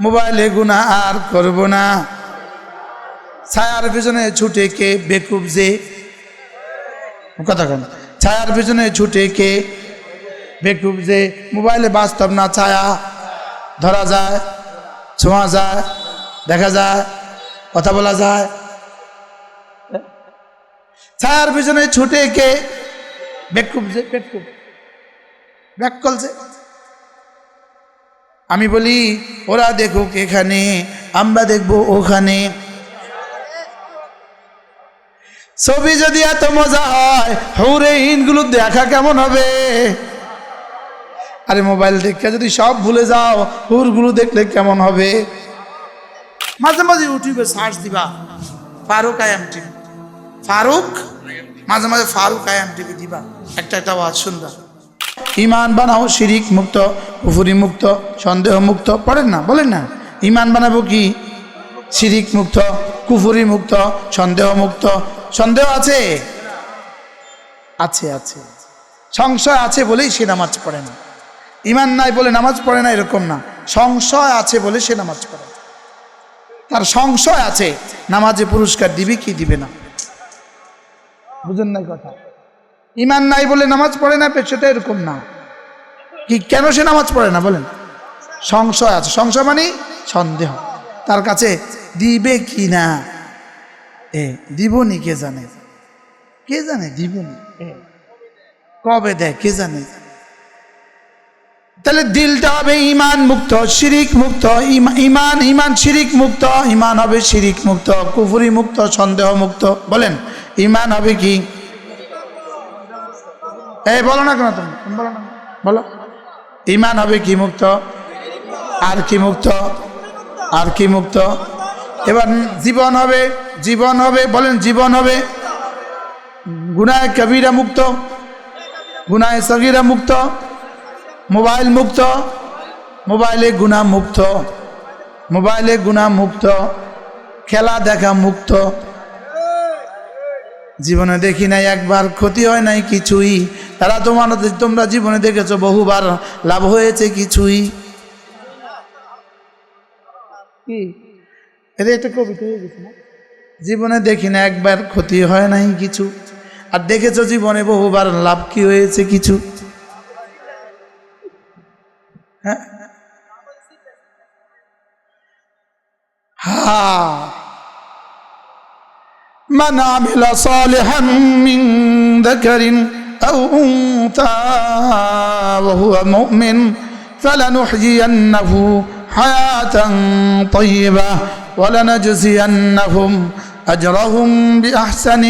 মোবাইলে গুণা আর করব না। ছায়ার পিছনে ছুটে কে বেকুব যে? কথা ছায়ার পিছনে ছুটে কে বেকুব যে? মোবাইলে বাস্তব না ছায়া? ধরা যায়, ছোঁয়া যায়, দেখা যায়, কথা বলা যায়। ছায়ার পিছনে ছুটে কে? বেকুব যে, বেকুব। ব্যাককল যে? আমি বলি, ওরা দেখুক এখানে, আমরা দেখব ওখানে। ছবি যদি এত মজা হয়, হৌরে ইনগুলো দেখা কেমন হবে? আরে মোবাইল দেখে যদি সব ভুলে যাও, হুরগুলো দেখলে কেমন হবে? মাঝে মাঝে ইউটিউবে সার্চ দিবা, ফারুক আয়াম টিভি। ফারুক? মাঝে মাঝে ফারুক আয়াম টিভি দিবা। একটা একটা আওয়াজ শুনবা। ইমান বানাও শিরিক মুক্ত পুফুরি মুক্ত, সন্দেহ মুক্ত, পড়েন না, বলেন না। ইমান বানাবো কি? শিরিক মুক্ত, কুফুরি মুক্ত, সন্দেহ মুক্ত। সন্দেহ আছে? আছে আছে। সংশয় আছে বলেই সে নামাজ পড়ে না। ইমান নাই বলে নামাজ পড়ে না এরকম না। সংশয় আছে বলে সে নামাজ পড়ে। তার সংশয় আছে, নামাজে পুরস্কার দিবে কি দিবে না। বুঝেন নাই কথা? ইমান নাই বলে নামাজ পড়ে না সেটা এরকম না। কি, কেন সে নামাজ পড়ে না, বলেন? সংশয় আছে। সংশয় মানে সন্দেহ। তার কাছে দিবে কি না? এ, দিবনি কে জানে? কে জানে দিবনি? কবে দেয়, কে জানে? তাহলে দিলটা হবে ইমান মুক্ত, শিরিক মুক্ত, ইমা- ইমান ইমান শিরিক মুক্ত ইমান হবে শিরিক মুক্ত, কুফুরি মুক্ত, সন্দেহ মুক্ত। বলেন ইমান হবে কি? এই, বলো না কেন তুমি? বলো না। বলো। ইমান হবে কি মুক্ত? আর কি মুক্ত? আর কি মুক্ত? এবার জীবন হবে জীবন হবে, বলেন জীবন হবে। গুনায় কবিরা মুক্ত, গুনায় সগিরা মুক্ত, মোবাইল মুক্ত, মোবাইলে গুণা মুক্ত, মোবাইলে গুণা মুক্ত, খেলা দেখা মুক্ত। জীবনে দেখি নাই, একবার ক্ষতি হয় নাই কিছুই। তারা তোমার তোমরা জীবনে দেখেছো বহুবার লাভ হয়েছে কিছুই কি এটা একটা কবিতা হয়ে গেছে না জীবনে দেখি না একবার ক্ষতি হয় নাই কিছু আর দেখেছো জীবনে বহুবার লাভ কি হয়েছে কিছু হ্যাঁ হ্যাঁ من عمل صالحا من ذكر أو أنثى وهو مؤمن فلنحيينه حياة طيبة ولنجزينهم أجرهم بأحسن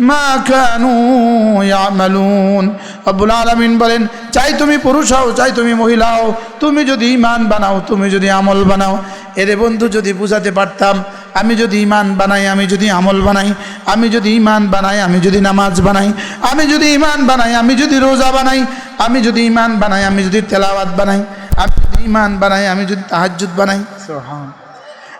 ما كانوا يعملون রব্বুল আলামিন বলেন চাই তুমি পুরুষ হও চাই তুমি মহিলা হও তুমি যদি ইমান বানাও তুমি যদি আমল বানাও এরে বন্ধু যদি বুঝাতে পারতাম আমি যদি ইমান বানাই আমি যদি আমল বানাই আমি যদি ইমান বানাই আমি যদি নামাজ বানাই আমি যদি ইমান বানাই আমি যদি রোজা বানাই আমি যদি ইমান বানাই আমি যদি তেলাওয়াত বানাই আমি যদি ইমান বানাই আমি যদি তাহাজ্জুদ বানাই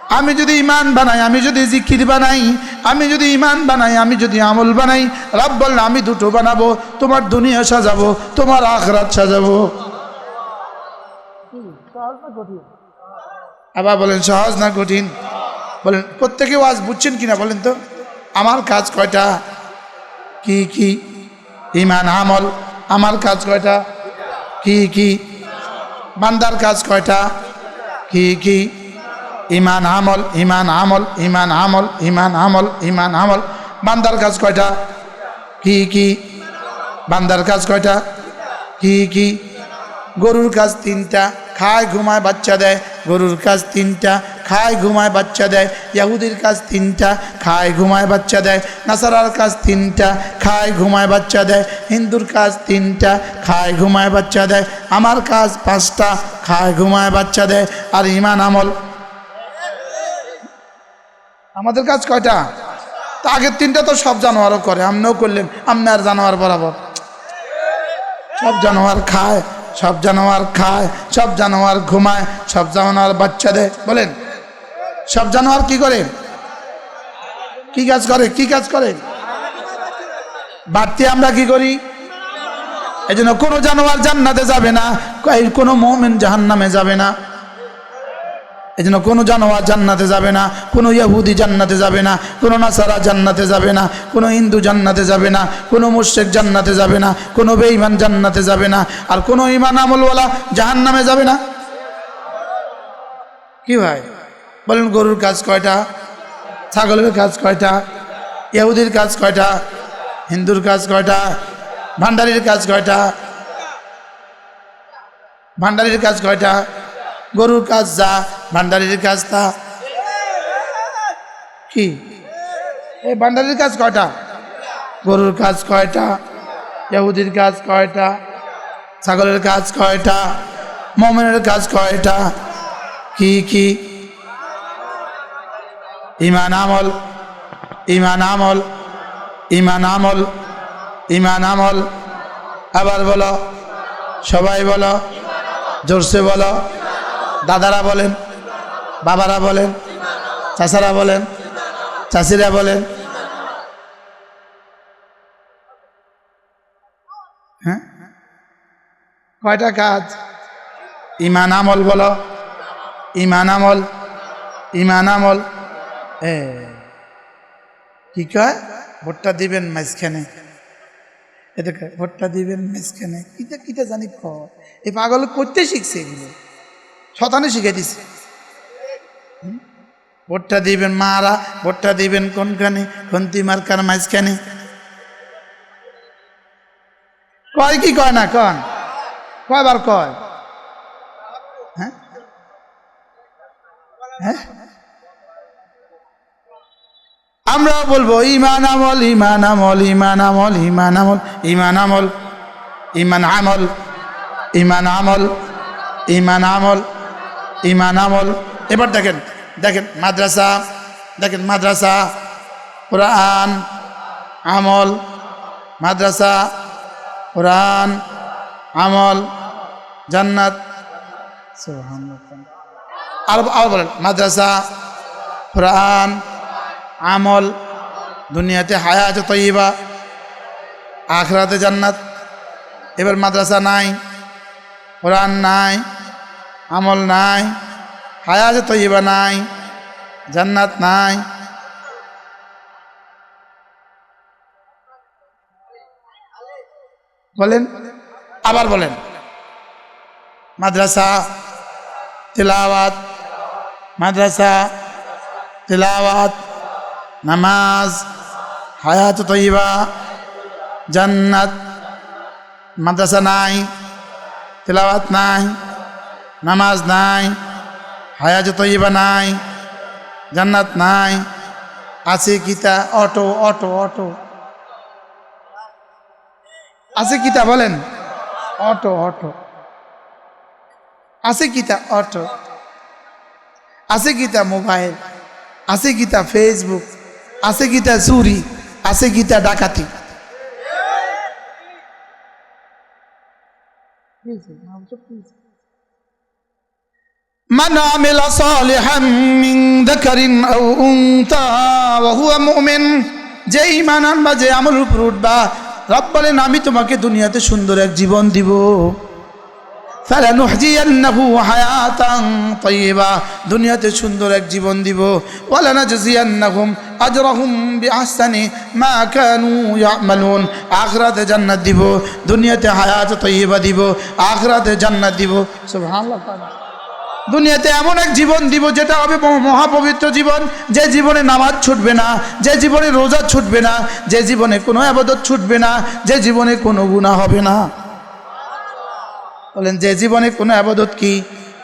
আমি যদি ইমান বানাই আমি যদি জিকির বানাই আমি যদি ইমান বানাই আমি যদি আমল বানাই রব বললে আমি দুটো বানাবো তোমার দুনিয়া সাজাবো তোমার আখরাত সাজাবো আবার বলেন সহজ না কঠিন বলেন প্রত্যেকে আজ বুঝছেন কিনা বলেন তো? আমার কাজ কয়টা? কি কি? ইমান আমল, আমার কাজ কয়টা? কি কি? বান্দার কাজ কয়টা? কি কি? ইমান আমল ইমান আমল ইমান আমল ইমান আমল ইমান আমল। বান্দার কাজ কয়টা? কি কি? বান্দার কাজ কয়টা? কি কি? গরুর কাজ তিনটা, খায়, ঘুমায়, বাচ্চা দেয়, গরুর কাজ তিনটা খায়, ঘুমায়, বাচ্চা দেয়। ইয়াহুদির কাজ তিনটা, খায়, ঘুমায়, বাচ্চা দেয়। নাসারার কাজ তিনটা, খায়, ঘুমায়, বাচ্চা দেয়। হিন্দুর কাজ তিনটা, খায়, ঘুমায়, বাচ্চা দেয়। আমার কাজ পাঁচটা, খায়, ঘুমায়, বাচ্চা দেয়। আর ইমান আমল। আমাদের কাজ কয়টা? তা আগের তিনটা তো সব জানোয়ারও করে। আমরাও করলেন আমনে আর জানোয়ার বরাবর। সব জানোয়ার খায়, সব জানোয়ার খায়, সব জানোয়ার ঘুমায়, সব জানোয়ার বাচ্চা দেয়। বলেন। সব জানোয়ার কি করে? কি কাজ করে? কি কাজ করে? বাড়তি আমরা কি করি? এই জন্য কোনো জানোয়ার জান্নাতে যাবে না কোনো মোমেন জাহান্নামে যাবে না। এই জন্য কোনো জানোয়ার জান্নাতে যাবে না, কোনো ইয়াহুদি জান্নাতে যাবে না, কোনো নাসারা জান্নাতে যাবে না, কোনো হিন্দু জান্নাতে যাবে না, কোনো মুর্শেক জান্নাতে যাবে না, কোনো বেঈমান জান্নাতে যাবে না, আর কোনো ইমান আমলওয়ালা জাহান নামে যাবে না। কি ভাই? বলেন গরুর কাজ কয়টা ছাগলের কাজ কয়টা ইহুদির কাজ কয়টা হিন্দুর কাজ কয়টা ভান্ডারির কাজ কয়টা ভান্ডারির কাজ কয়টা গরুর কাজ যা ভান্ডারির কাজ তা কি এই ভান্ডারির কাজ কয়টা গরুর কাজ কয়টা ইহুদির কাজ কয়টা ছাগলের কাজ কয়টা মমেনের কাজ কয়টা কি কি ইমান আমল ইমান আমল ইমান আমল ইমান আমল। আবার বলো, সবাই বলো, জোরসে বলো, দাদারা বলেন, বাবারা বলেন, চাচারা বলেন চাষিরা বলেন। হ্যাঁ? কয়টা কাজ? ইমান আমল বলো, ইমান আমল ইমান আমল। কি কয়? ভোটটা দিবেন মাঝখানে। কয়, ভোটটা দিবেন মাঝখানে। কিটা কিটা জানি ক। এই পাগল করতে শিখছে এগুলো। শতানে শিখে দিছে? ভোটটা দিবেন মারা ভোটটা দিবেন কোনখানে? খন্তি মার্কার মাঝখানে। কয় কি কয় না কন? কয়বার কয়? হ্যাঁ? হ্যাঁ? আমরা বলব, ইমান আমল ইমান আমল ইমান আমল ইমান আমল ইমান আমল ইমান আমল ইমান আমল ইমান আমল ইমান আমল। এবার দেখেন দেখেন মাদ্রাসা দেখেন মাদ্রাসা, কোরআন, আমল, মাদ্রাসা, কোরআন, আমল, জান্নাত। আর বলেন, মাদ্রাসা, কোরআন আমল, দুনিয়াতে হায়া হায়াত তৈবা আখরাতে জান্নাত। এবার মাদ্রাসা নাই, কোরআন নাই, আমল নাই হায়া হায়াত তৈবা নাই, জান্নাত নাই। বলেন, আবার বলেন। মাদ্রাসা, তিলাওয়াত মাদ্রাসা, তিলাওয়াত নামাজ, হায়াত তৈবা, জান্নাত, মাদ্রাসা নাই, তিলাওয়াত নাই, নামাজ নাই, হায়াত তৈবা নাই, জান্নাত নাই, আছে কিতা অটো অটো অটো। আছে কিতা বলেন? Auto auto. আছে কিতা অটো। আছে কিতা মোবাইল? আছে কিতা ফেসবুক? আছে কিতা চুরি আছে কিতা ডাকাতি من عمل صالحا من ذكر أو أنثى وهو مؤمن যে ইমান আনবা যে আমল উপর উঠবা রব বলেন আমি তোমাকে দুনিয়াতে সুন্দর এক জীবন দিব فلنحيينه حياة طيبة দুনিয়াতে সুন্দর এক জীবন দিব। আখরাতে জান্নাত দিব। দুনিয়াতে হায়াত তৈবা দিব। আখরাতে জান্নাত দিব। সব দুনিয়াতে এমন এক জীবন দিব যেটা হবে মহাপবিত্র জীবন। যে জীবনে নামাজ ছুটবে না, যে জীবনে রোজা ছুটবে না, যে জীবনে কোনো আবাদত ছুটবে না, যে জীবনে কোনো গুণা হবে না। বলেন, যে জীবনে কোনো আবাদত কি?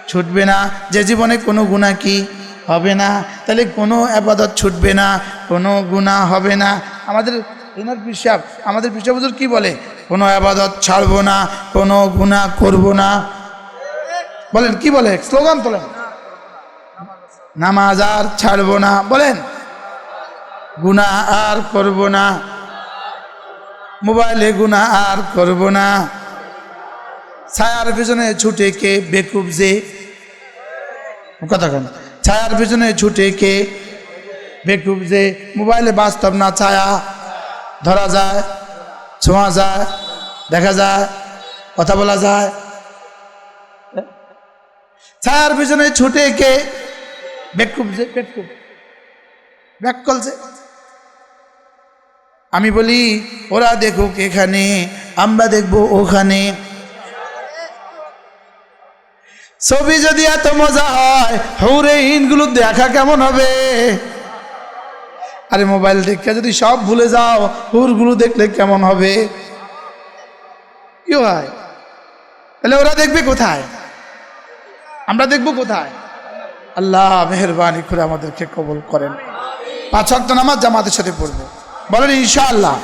ছুটবে না। যে জীবনে কোনো গুণা কি? হবে না। তাহলে কোনো আবাদত ছুটবে না, কোনো গুণা হবে না। আমাদের এনার পিসাব, আমাদের পিসাব হুজুর কি বলে? কোনো আবাদত ছাড়বো না, কোনো গুণা করব না। বলেন, কি বলে? স্লোগান তোলেন। নামাজ আর ছাড়বো না। বলেন, গুণা আর করব না। মোবাইলে গুণা আর করব না। ছায়ার পিছনে ছুটে কে বেকুব যে? কথা ছায়ার পিছনে ছুটে কে বেকুব যে? মোবাইলে বাস্তব না ছায়া? ধরা যায়, ছোঁয়া যায়, দেখা যায়, কথা বলা যায়। ছায়ার পিছনে ছুটে কে বেকুব যে? বেকুব। ব্যাককল যে? আমি বলি, ওরা দেখুক এখানে, আমরা দেখব ওখানে। ছবি যদি এত মজা হয়, হৌরে ইনগুলো দেখা কেমন হবে? আরে মোবাইল দেখে যদি সব ভুলে যাও, হুরগুলো দেখলে কেমন হবে? কি হয়? তাহলে ওরা দেখবে কোথায়? আমরা দেখব কোথায়? আল্লাহ মেহরবানি করে আমাদেরকে কবুল করেন। পাঁচ ওয়াক্ত নামাজ জামাতের সাথে পড়ব। বলেন, ইনশাআল্লাহ।